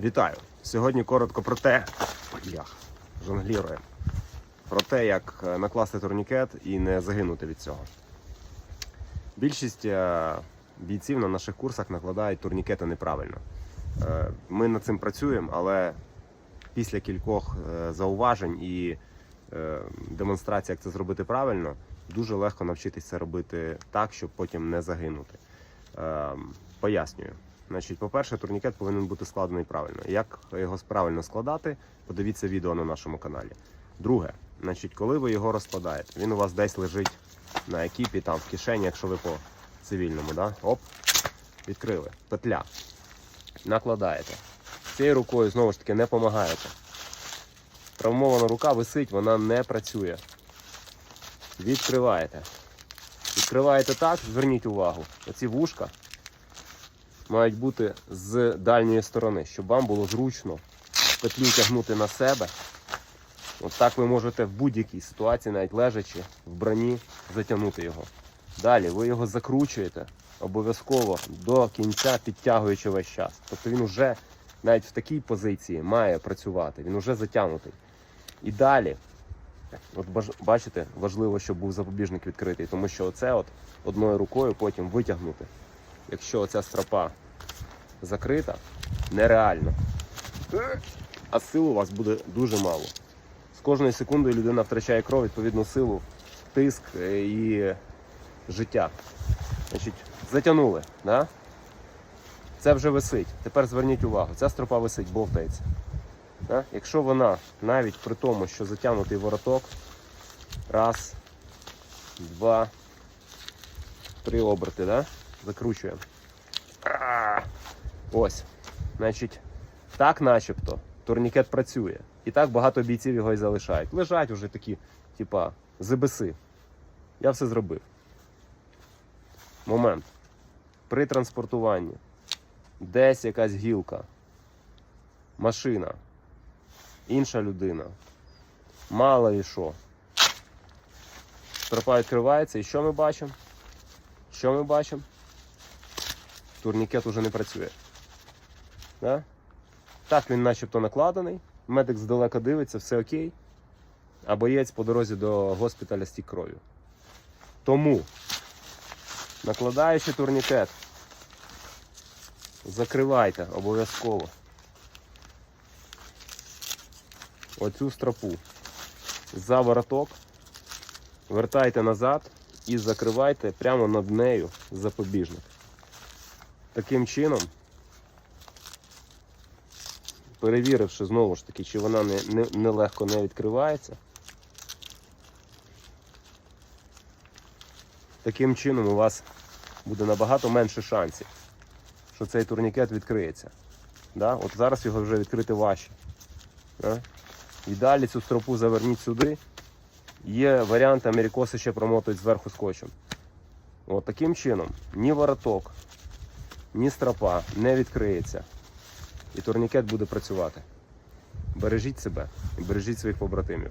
Вітаю! Сьогодні коротко про те, Ях, жонглірує. Про те, як е, накласти турнікет і не загинути від цього. Більшість е, бійців на наших курсах накладають турнікети неправильно. Е, Ми над цим працюємо, але після кількох зауважень і демонстрацій, як це зробити правильно, дуже легко навчитися робити так, щоб потім не загинути. Е, Пояснюю. Значить, по-перше, турнікет повинен бути складений правильно. Як його правильно складати, подивіться відео на нашому каналі. Друге, значить, коли ви його розкладаєте, він у вас десь лежить на екіпі, там в кишені, якщо ви по цивільному, да? оп, відкрили, петля. Накладаєте. Цією рукою знову ж таки не допомагаєте. Травмована рука висить, вона не працює. Відкриваєте. Відкриваєте так, зверніть увагу. Оці вушка мають бути з дальньої сторони, щоб вам було зручно петлю тягнути на себе. От так ви можете в будь-якій ситуації, навіть лежачи в броні, затягнути його. Далі ви його закручуєте обов'язково до кінця, підтягуючи весь час. Тобто він вже навіть в такій позиції має працювати, він вже затягнутий. І далі, от бачите, важливо, щоб був запобіжник відкритий, тому що оце от одною рукою потім витягнути. Якщо оця стропа закрита, нереально. А сил у вас буде дуже мало. З кожною секундою людина втрачає кров, відповідну силу, тиск е, і життя. Значить, затягнули. Да? Це вже висить. Тепер зверніть увагу, ця стропа висить, бовтається. Да? Якщо вона навіть при тому, що затягнутий вороток, раз, два, три оберти, да? закручуємо. Ось. Значить, так начебто турнікет працює. І так багато бійців його і залишають. Лежать уже такі, типа, зибиси. Я все зробив. Момент. При транспортуванні. Десь якась гілка, машина, інша людина. Мало і що. Стропа відкривається, і що ми бачимо? Що ми бачимо? Турнікет уже не працює. Да? Так він начебто накладений, медик здалека дивиться, все окей. А боєць по дорозі до госпіталя стік кров'ю. Тому, накладаючи турнікет, закривайте обов'язково оцю стропу за вороток, вертайте назад і закривайте прямо над нею запобіжник. Таким чином, перевіривши знову ж таки, чи вона не, не, не не відкривається. Таким чином у вас буде набагато менше шансів, що цей турнікет відкриється. Да? От зараз його вже відкрити важче. Да? І далі цю стропу заверніть сюди. Є варіант, америкоси ще промотують зверху скотчем. От таким чином, ні вороток, ні стропа не відкриється. І турнікет буде працювати. Бережіть себе і бережіть своїх побратимів.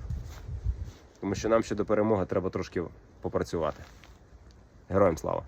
Тому що нам ще до перемоги треба трошки попрацювати. Героям слава!